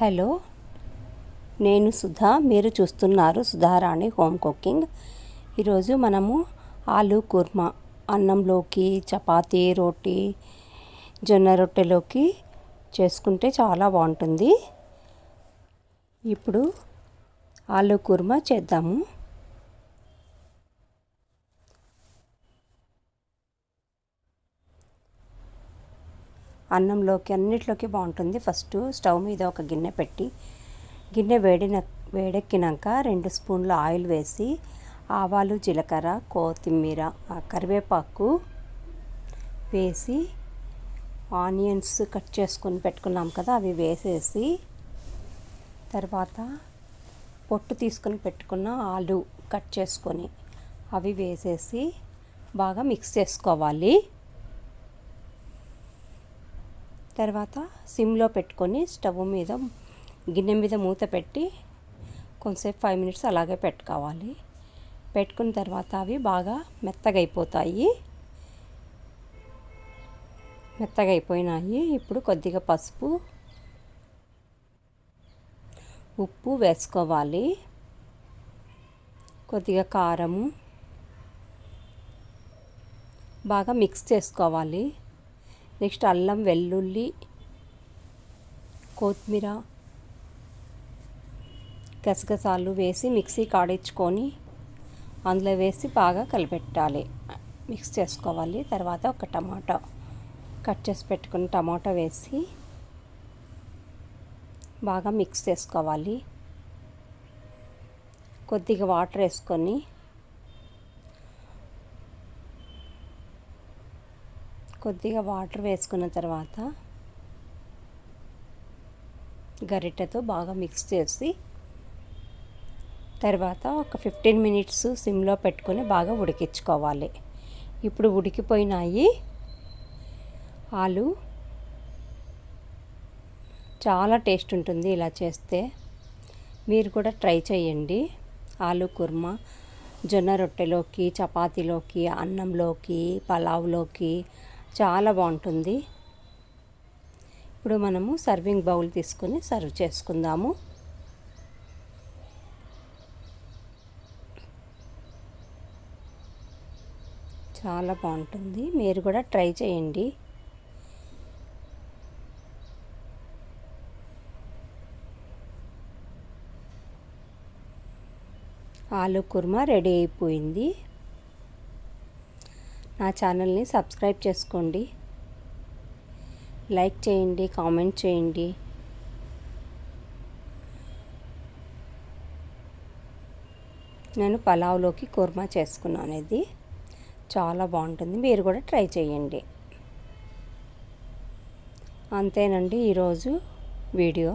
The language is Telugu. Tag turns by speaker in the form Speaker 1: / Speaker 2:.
Speaker 1: హలో నేను సుధా మీరు చూస్తున్నారు సుధారాణి హోమ్ కుకింగ్. ఈరోజు మనము ఆలు కుర్మా అన్నంలోకి చపాతీ రోటీ జొన్న రొట్టెలోకి చేసుకుంటే చాలా బాగుంటుంది. ఇప్పుడు ఆలు కుర్మా చేద్దాము. అన్నంలోకి అన్నిట్లోకి బాగుంటుంది. ఫస్ట్ స్టవ్ మీద ఒక గిన్నె పెట్టి గిన్నె వేడిన వేడెక్కినాక రెండు స్పూన్ల ఆయిల్ వేసి ఆవాలు జీలకర్ర కొత్తిమీర కరివేపాకు వేసి ఆనియన్స్ కట్ చేసుకొని పెట్టుకున్నాం కదా అవి వేసేసి తర్వాత పొట్టు తీసుకొని పెట్టుకున్న ఆలు కట్ చేసుకొని అవి వేసేసి బాగా మిక్స్ చేసుకోవాలి. తర్వాత సిమ్లో పెట్టుకొని స్టవ్ మీద గిన్నె మీద మూత పెట్టి కొంతసేపు ఫైవ్ మినిట్స్ అలాగే పెట్టుకోవాలి. పెట్టుకున్న తర్వాత అవి బాగా మెత్తగా అయిపోతాయి మెత్తగా అయిపోయినాయి ఇప్పుడు కొద్దిగా పసుపు ఉప్పు వేసుకోవాలి. కొద్దిగా కారము బాగా మిక్స్ చేసుకోవాలి. నెక్స్ట్ అల్లం వెల్లుల్లి కొత్తిమీర గసగసాలు వేసి మిక్సీ కాడించుకొని అందులో వేసి బాగా కలిపెట్టాలి మిక్స్ చేసుకోవాలి. తర్వాత ఒక టమాటా కట్ చేసి పెట్టుకుని టమాటా వేసి బాగా మిక్స్ చేసుకోవాలి. కొద్దిగా వాటర్ వేసుకొని కొద్దిగా వాటర్ వేసుకున్న తర్వాత గరిటెతో బాగా మిక్స్ చేసి తర్వాత ఒక ఫిఫ్టీన్ మినిట్స్ సిమ్లో పెట్టుకొని బాగా ఉడికించుకోవాలి. ఇప్పుడు ఉడికిపోయినాయి ఆలు. చాలా టేస్ట్ ఉంటుంది ఇలా చేస్తే. మీరు కూడా ట్రై చేయండి. ఆలు కుర్మా జొన్న రొట్టెలోకి చపాతీలోకి అన్నంలోకి పలావ్లోకి చాలా బాగుంటుంది. ఇప్పుడు మనము సర్వింగ్ బౌల్ తీసుకొని సర్వ్ చేసుకుందాము. చాలా బాగుంటుంది. మీరు కూడా ట్రై చేయండి. ఆలు కుర్మా రెడీ అయిపోయింది. నా ఛానల్ని సబ్స్క్రైబ్ చేసుకోండి. లైక్ చేయండి కామెంట్ చేయండి. నేను పలావ్లోకి కుర్మా చేసుకున్నాను ఇది. చాలా బాగుంటుంది. మీరు కూడా ట్రై చేయండి. అంతేనండి ఈరోజు వీడియో.